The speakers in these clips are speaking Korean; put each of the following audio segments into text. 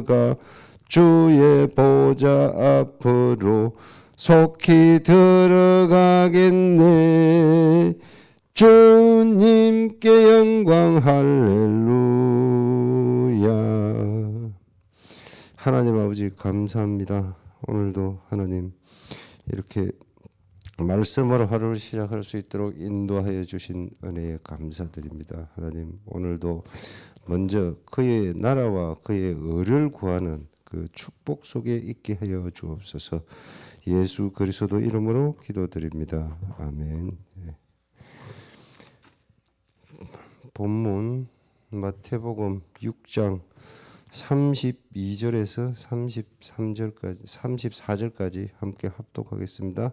가 주의 보좌 앞으로 속히 들어가겠네. 주님께 영광 할렐루야. 하나님 아버지 감사합니다. 오늘도 하나님 이렇게 말씀으로 하루를 시작할 수 있도록 인도하여 주신 은혜에 감사드립니다. 하나님 오늘도 먼저 그의 나라와 그의 의를 구하는 그 축복 속에 있게 하여 주옵소서. 예수 그리스도 이름으로 기도드립니다. 아멘. 예. 본문 마태복음 6장 32절에서 33절까지 34절까지 함께 합독하겠습니다.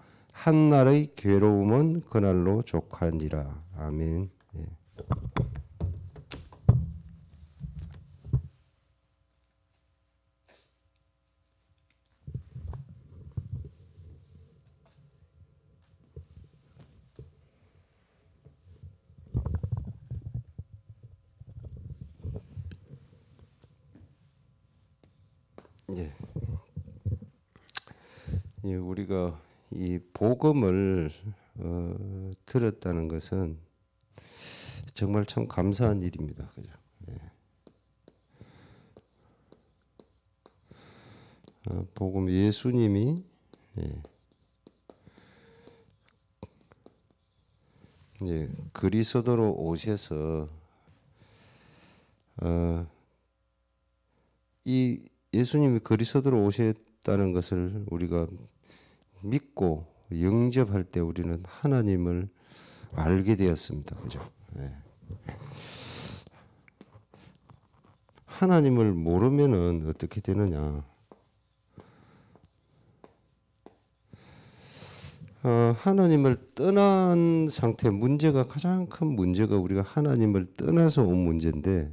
한날의 괴로움은 그날로 족하니라. 아멘. 예. 예. 예, 우리가 이 복음을 어, 들었다는 것은 정말 참 감사한 일입니다. 그죠? 예. 어, 복음 예수님이 예. 예, 그리스도로 오셔서 어, 이 예수님이 그리스도로 오셨다는 것을 우리가 믿고 영접할 때 우리는 하나님을 알게 되었습니다. 그죠? 네. 하나님을 모르면은 어떻게 되느냐? 어, 하나님을 떠난 상태 문제가 가장 큰 문제가 우리가 하나님을 떠나서 온 문제인데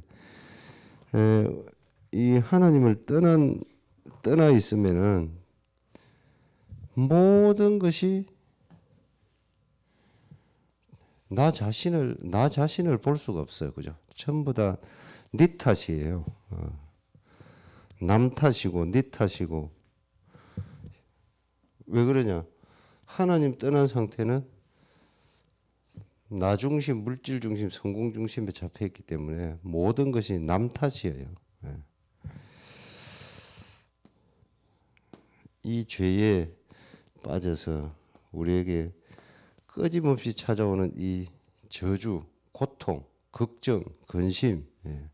에, 이 하나님을 떠난 떠나 있으면은 모든 것이 나 자신을 나 자신을 볼 수가 없어요. 그죠? 전부 다네 탓이에요. 어. 남 탓이고 네 탓이고 왜 그러냐? 하나님 떠난 상태는 나 중심, 물질 중심, 성공 중심에 잡혀 있기 때문에 모든 것이 남 탓이에요. 예. 이 죄에 빠져서 우리에게 끊임없이 찾아오는 이 저주, 고통, 걱정, 근심. 예.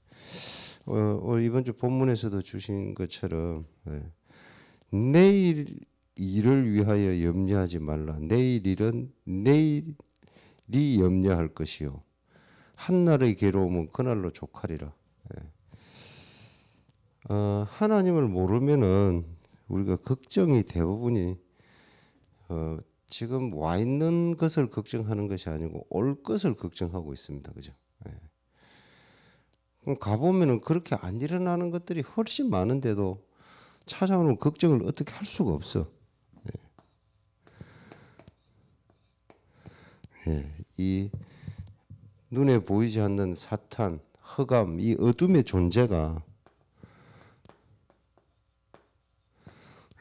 어, 이번 주 본문에서도 주신 것처럼 예. 내일 일을 위하여 염려하지 말라. 내일 일은 내일이 염려할 것이요. 한날의 괴로움은 그날로 족하리라. 예. 어, 하나님을 모르면은 우리가 걱정이 대부분이 어, 지금 와 있는 것을 걱정하는 것이 아니고 올 것을 걱정하고 있습니다. 그죠? 예. 그럼 가보면은 그렇게 안 일어나는 것들이 훨씬 많은데도 찾아오는 걱정을 어떻게 할 수가 없어. 예. 예. 이 눈에 보이지 않는 사탄, 허감, 이 어둠의 존재가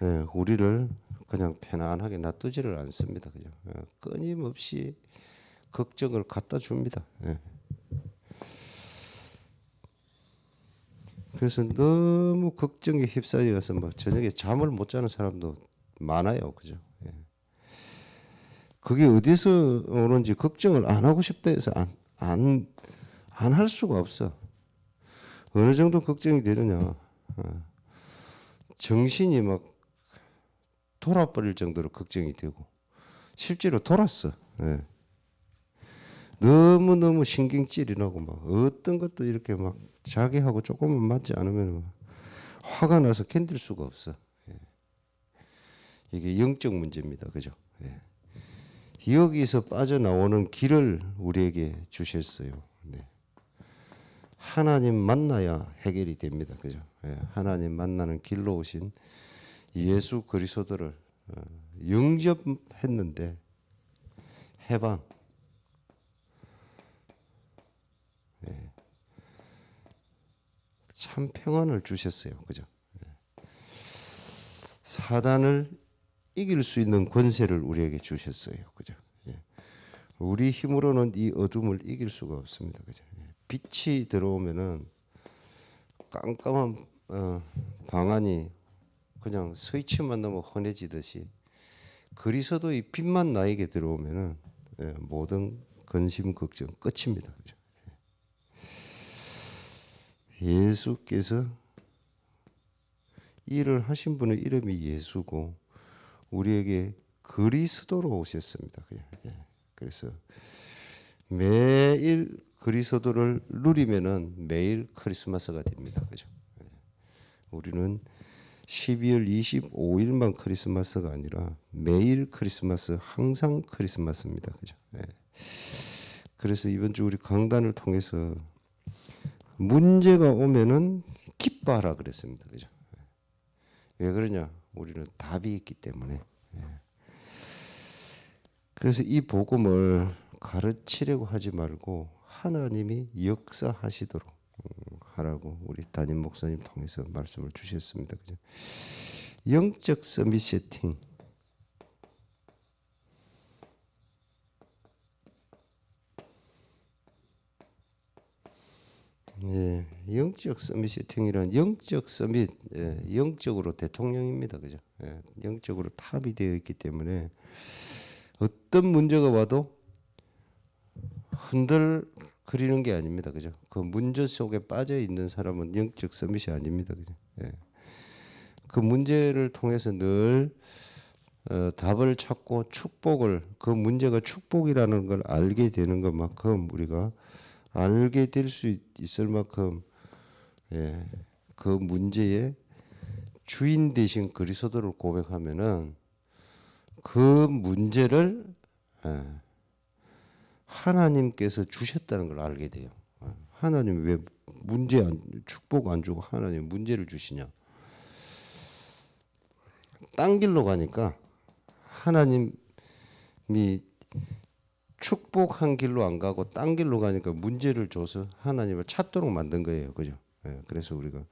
예, 우리를 그냥 편안하게 놔두지를 않습니다. 그죠? 예, 끊임없이 걱정을 갖다 줍니다. 예. 그래서 너무 걱정에 휩싸여서 막 저녁에 잠을 못 자는 사람도 많아요. 그죠? 예. 그게 어디서 오는지 걱정을 안 하고 싶다 해서 안, 안, 안 할 수가 없어. 어느 정도 걱정이 되느냐. 어. 정신이 막 돌아버릴 정도로 걱정이 되고 실제로 돌았어. 예. 너무 너무 신경질이 나고 막 어떤 것도 이렇게 막 자기하고 조금만 맞지 않으면 화가 나서 견딜 수가 없어. 예. 이게 영적 문제입니다. 그죠? 예. 여기서 빠져나오는 길을 우리에게 주셨어요. 네. 하나님 만나야 해결이 됩니다. 그죠? 예. 하나님 만나는 길로 오신 예수 그리스도를 어, 영접했는데 해방 예. 참 평안을 주셨어요. 그죠? 예. 사단을 이길 수 있는 권세를 우리에게 주셨어요. 그죠? 예. 우리 힘으로는 이 어둠을 이길 수가 없습니다. 그죠? 예. 빛이 들어오면은 깜깜한 어, 방안이 그냥 스위치만 넣으면 환해지듯이 그리스도의 빛만 나에게 들어오면은 예, 모든 근심 걱정 끝입니다. 그죠? 예. 예수께서 일을 하신 분의 이름이 예수고 우리에게 그리스도로 오셨습니다. 예. 그래서 매일 그리스도를 누리면은 매일 크리스마스가 됩니다. 그죠? 예. 우리는 12월 25일만 크리스마스가 아니라 매일 크리스마스, 항상 크리스마스입니다. 그죠? 예. 그래서 이번 주 우리 강단을 통해서 문제가 오면은 기뻐하라 그랬습니다. 그죠? 예. 왜 그러냐? 우리는 답이 있기 때문에. 예. 그래서 이 복음을 가르치려고 하지 말고 하나님이 역사하시도록 음, 하라고 우리 담임 목사님 통해서 말씀을 주셨습니다. 그죠? 영적 서밋 세팅. 예, 영적 서밋 세팅이란 영적 서밋, 예, 영적으로 대통령입니다. 그죠? 예, 영적으로 탑이 되어 있기 때문에 어떤 문제가 와도 흔들 그리는 게 아닙니다. 그죠? 그 문제 속에 빠져 있는 사람은 영적 서밋이 아닙니다. 그죠? 예. 그 문제를 통해서 늘 어, 답을 찾고 축복을 그 문제가 축복이라는 걸 알게 되는 것만큼 우리가 알게 될 수 있을 만큼 예, 그 문제의 주인 되신 그리스도를 고백하면은 그 문제를 예, 하나님께서 주셨다는 걸 알게 돼요. 어, 하나님 왜 문제 안, 축복 안 주고 하나님 문제를 주시냐? 딴 길로 가니까 하나님이 축복한 길로 안 가고 딴 길로 가니까 문제를 줘서 하나님을 찾도록 만든 거예요. 그죠? 예, 그래서 우리가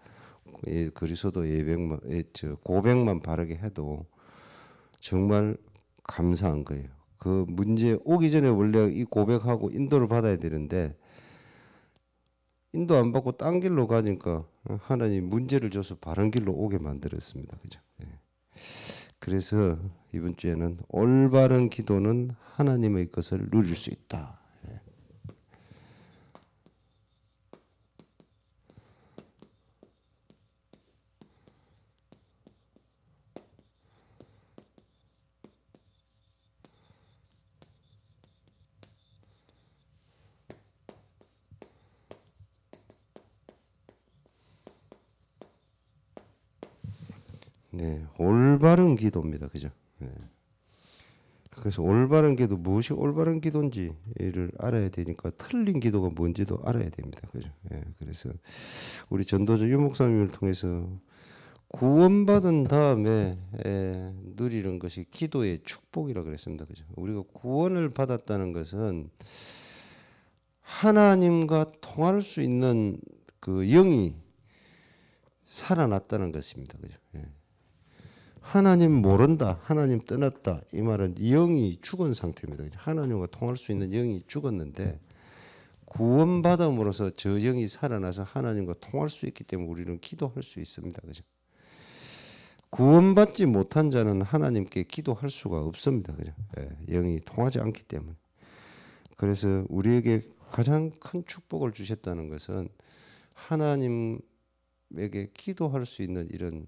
예, 그리스도 예백만, 예, 저 고백만 바르게 해도 정말 감사한 거예요. 그 문제 오기 전에 원래 이 고백하고 인도를 받아야 되는데 인도 안 받고 딴 길로 가니까 하나님 문제를 줘서 바른 길로 오게 만들었습니다. 그죠? 예. 그래서 이번 주에는 올바른 기도는 하나님의 것을 누릴 수 있다. 네, 올바른 기도입니다. 그죠? 네. 그래서 올바른 기도 무엇이 올바른 기도인지를 알아야 되니까 틀린 기도가 뭔지도 알아야 됩니다. 그죠? 예, 그래서 우리 전도자 유 목사님을 통해서 구원받은 다음에 예, 누리는 것이 기도의 축복이라 그랬습니다. 그죠? 우리가 구원을 받았다는 것은 하나님과 통할 수 있는 그 영이 살아났다는 것입니다. 그죠? 예. 하나님 모른다, 하나님 떠났다 이 말은 영이 죽은 상태입니다. 하나님과 통할 수 있는 영이 죽었는데 구원받음으로써 저 영이 살아나서 하나님과 통할 수 있기 때문에 우리는 기도할 수 있습니다. 그죠? 구원받지 못한 자는 하나님께 기도할 수가 없습니다. 그죠? 예, 영이 통하지 않기 때문에. 그래서 우리에게 가장 큰 축복을 주셨다는 것은 하나님에게 기도할 수 있는 이런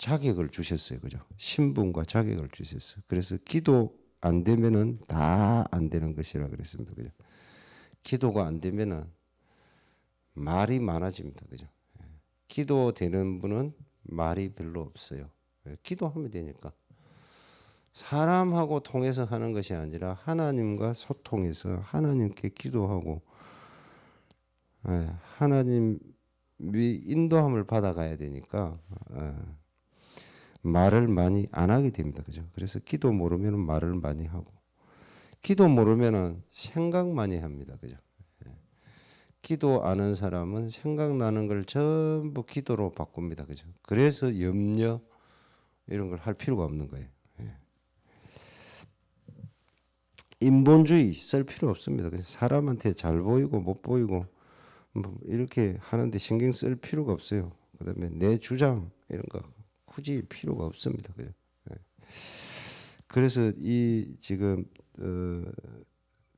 자격을 주셨어요. 그죠? 신분과 자격을 주셨어요. 그래서 기도 안 되면은 다 안 되는 것이라 그랬습니다. 그죠? 기도가 안 되면은 말이 많아집니다. 그죠? 예. 기도 되는 분은 말이 별로 없어요. 예, 기도하면 되니까. 사람하고 통해서 하는 것이 아니라 하나님과 소통해서 하나님께 기도하고 예, 하나님이 인도함을 받아가야 되니까 예, 말을 많이 안 하게 됩니다. 그죠? 그래서 기도 모르면 말을 많이 하고 기도 모르면은 생각 많이 합니다. 그죠? 예. 기도 아는 사람은 생각나는 걸 전부 기도로 바꿉니다. 그죠? 그래서 염려 이런 걸 할 필요가 없는 거예요. 예. 인본주의 쓸 필요 없습니다. 사람한테 잘 보이고 못 보이고 뭐 이렇게 하는데 신경 쓸 필요가 없어요. 그다음에 내 주장 이런 거 굳이 필요가 없습니다. 그죠? 예. 그래서 이 지금 어,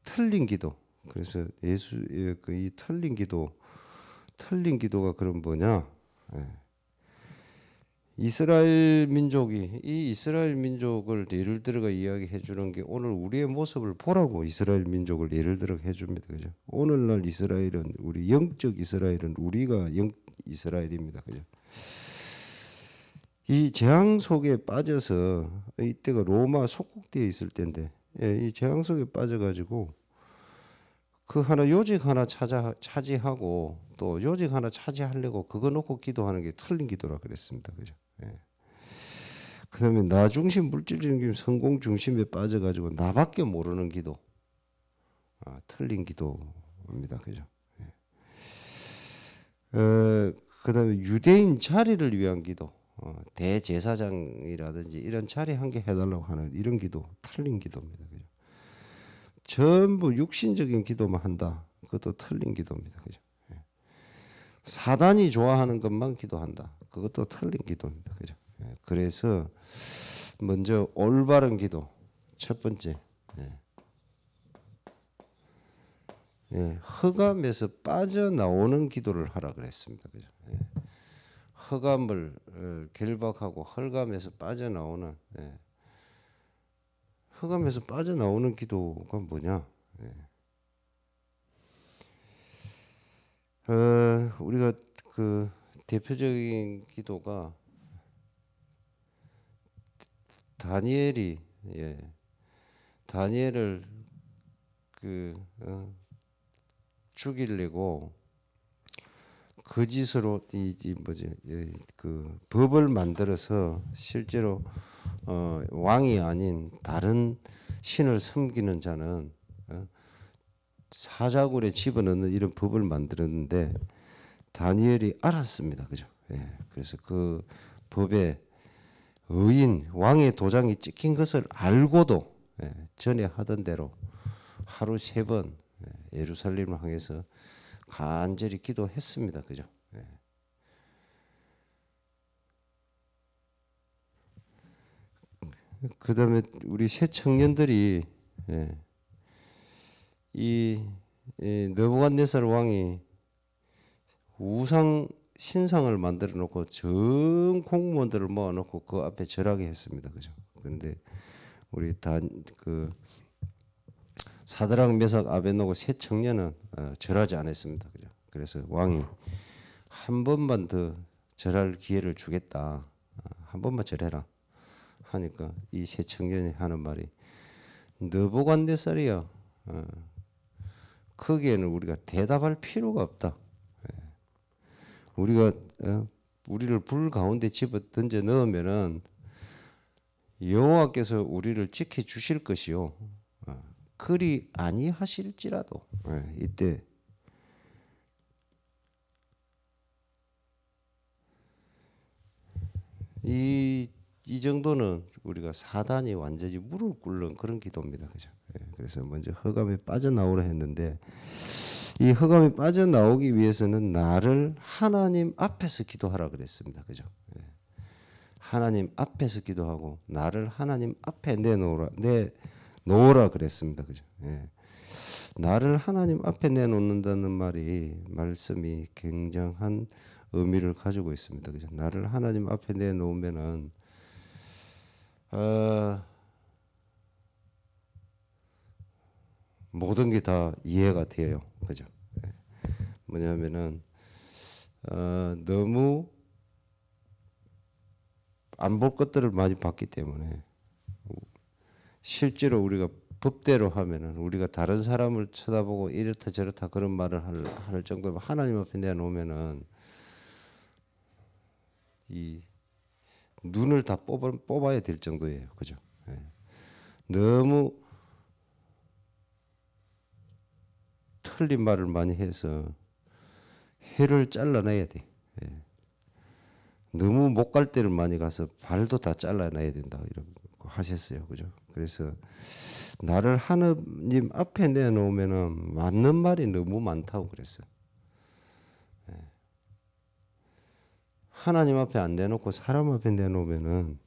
틀린 기도 그래서 예수 예, 그이 틀린 기도 틀린 기도가 그럼 뭐냐? 예. 이스라엘 민족이 이 이스라엘 민족을 예를 들어가 이야기해 주는 게 오늘 우리의 모습을 보라고 이스라엘 민족을 예를 들어 해 줍니다. 그죠? 오늘날 이스라엘은 우리 영적 이스라엘은 우리가 영 이스라엘입니다. 그죠? 이 재앙 속에 빠져서 이때가 로마 속국되어 있을 때인데 예, 이 재앙 속에 빠져가지고 그 하나 요직 하나 찾아 차지하고 또 요직 하나 차지하려고 그거 놓고 기도하는 게 틀린 기도라 그랬습니다. 그죠? 예. 그 다음에 나 중심 물질 중심 성공 중심에 빠져가지고 나밖에 모르는 기도, 아, 틀린 기도입니다. 그죠? 예. 어, 그다음에 유대인 자리를 위한 기도, 어, 대제사장이라든지 이런 자리 한 개 해달라고 하는 이런 기도 틀린 기도입니다. 그죠? 전부 육신적인 기도만 한다. 그것도 틀린 기도입니다. 그죠? 예. 사단이 좋아하는 것만 기도한다. 그것도 틀린 기도입니다. 그죠? 예. 그래서 먼저 올바른 기도 첫 번째 예. 예, 흑암에서 빠져나오는 기도를 하라 그랬습니다. 그죠? 예. 흑암을 어, 결박하고 헐감에서 빠져나오는 예. 흑암에서 빠져나오는 기도가 뭐냐? 예. 어, 우리가 그 대표적인 기도가 다니엘이 예. 다니엘을 그 어, 죽이려고 거짓으로 이, 이 뭐지 예, 그 법을 만들어서 실제로 어, 왕이 아닌 다른 신을 섬기는 자는 어, 사자굴에 집어넣는 이런 법을 만들었는데 다니엘이 알았습니다. 그죠? 예, 그래서 그 법에 의인 왕의 도장이 찍힌 것을 알고도 예, 전에 하던 대로 하루 세번 예, 예루살렘을 향해서 간절히 기도했습니다. 그죠? 예. 그 다음에 우리 새 청년들이 예, 이, 이 느부갓네살 왕이 우상 신상을 만들어 놓고 전 공무원들을 모아 놓고 그 앞에 절하게 했습니다. 그죠? 그런데 우리 단그 사드랑 메삭 아벤노고 세 청년은 어, 절하지 않았습니다. 그죠? 그래서 왕이 한 번만 더 절할 기회를 주겠다. 어, 한 번만 절해라. 하니까 이 세 청년이 하는 말이 너보관대살이야. 어, 거기에는 우리가 대답할 필요가 없다. 예. 우리가 어, 우리를 불 가운데 집어 던져 넣으면은 여호와께서 우리를 지켜 주실 것이요. 어, 그리 아니하실지라도 예, 이때 이, 이 정도는 우리가 사단이 완전히 무릎 꿇는 그런 기도입니다. 그죠? 예, 그래서 먼저 허감에 빠져나오라 했는데 이 허감에 빠져나오기 위해서는 나를 하나님 앞에서 기도하라 그랬습니다. 그죠? 예. 하나님 앞에서 기도하고 나를 하나님 앞에 내놓으라 내 놓으라 그랬습니다. 그죠? 예. 나를 하나님 앞에 내놓는다는 말이 말씀이 굉장한 의미를 가지고 있습니다. 그죠? 나를 하나님 앞에 내놓으면은 어, 모든 게 다 이해가 돼요. 그죠? 예. 뭐냐면은 어, 너무 안 볼 것들을 많이 봤기 때문에 실제로 우리가 법대로 하면은 우리가 다른 사람을 쳐다보고 이렇다 저렇다 그런 말을 할, 할 정도면 하나님 앞에 내놓으면은 이 눈을 다 뽑아, 뽑아야 될 정도예요. 그죠? 예. 너무 틀린 말을 많이 해서 해를 잘라내야 돼. 예. 너무 못갈 데를 많이 가서 발도 다 잘라내야 된다 이렇게 하셨어요, 그죠? 그래서 나를 하나님 앞에 내놓으면은 맞는 말이 너무 많다고 그랬어. 예. 하나님 앞에 안 내놓고 사람 앞에 내놓으면은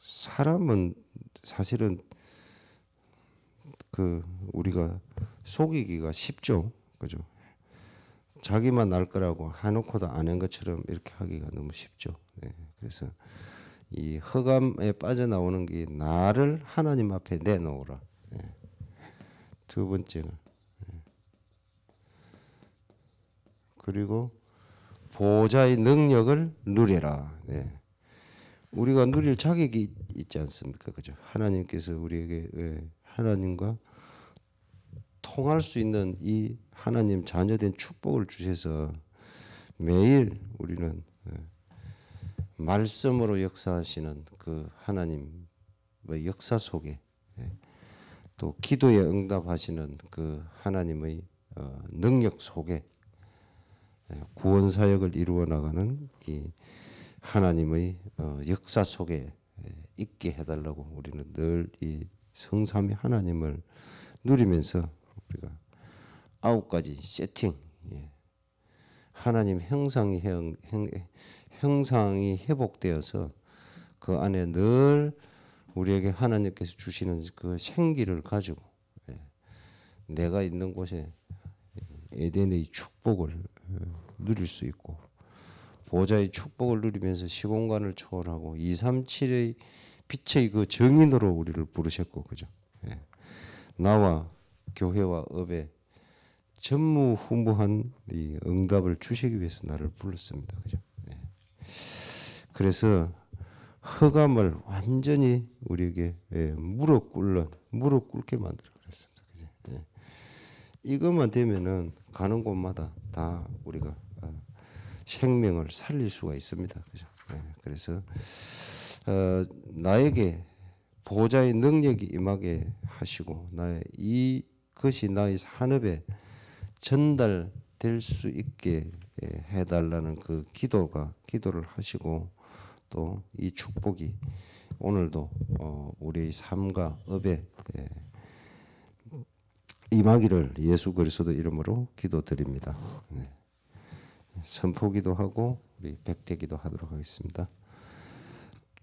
사람은 사실은 그 우리가 속이기가 쉽죠, 그죠? 자기만 날 거라고 해놓고도 안한 것처럼 이렇게 하기가 너무 쉽죠. 네, 그래서 이 허감에 빠져나오는 게 나를 하나님 앞에 내놓으라. 네. 두 번째는 네. 그리고 보좌의 능력을 누리라. 네. 우리가 누릴 자격이 있지 않습니까? 그죠? 하나님께서 우리에게 예, 하나님과 통할 수 있는 이 하나님 자녀된 축복을 주셔서 매일 우리는 예, 말씀으로 역사하시는 그 하나님의 역사 속에 예, 또 기도에 응답하시는 그 하나님의 어, 능력 속에 예, 구원 사역을 이루어 나가는 이 하나님의 어, 역사 속에 예, 있게 해달라고 우리는 늘 이 성삼위 하나님을 누리면서 우리가 아홉 가지 세팅 예. 하나님 형상이 형, 형, 형상이 회복되어서 그 안에 늘 우리에게 하나님께서 주시는 그 생기를 가지고 예. 내가 있는 곳에 에덴의 축복을 어, 누릴 수 있고 보좌의 축복을 누리면서 시공간을 초월하고 237의 빛의 그 정인으로 우리를 부르셨고 그죠? 예. 나와 교회와 업에 전무후무한 이 응답을 주시기 위해서 나를 불렀습니다. 그죠? 예. 그래서 허감을 완전히 우리에게 예, 무릎 꿇는 무릎 꿇게 만들어 그랬습니다. 예. 이것만 되면은 가는 곳마다 다 우리가 어, 생명을 살릴 수가 있습니다. 그죠? 예. 그래서 어, 나에게 보좌의 능력이 임하게 하시고 나의 이 것이 나의 산업에 전달될 수 있게 예, 해달라는 그 기도가 기도를 하시고 또 이 축복이 오늘도 어, 우리의 삶과 업에 예, 임하기를 예수 그리스도 이름으로 기도드립니다. 네. 선포기도 하고 우리 백대기도 하도록 하겠습니다.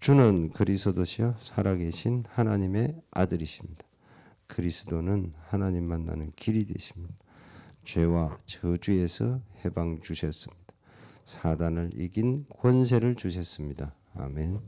주는 그리스도시요 살아계신 하나님의 아들이십니다. 그리스도는 하나님 만나는 길이 되십니다. 죄와 저주에서 해방 주셨습니다. 사단을 이긴 권세를 주셨습니다. 아멘.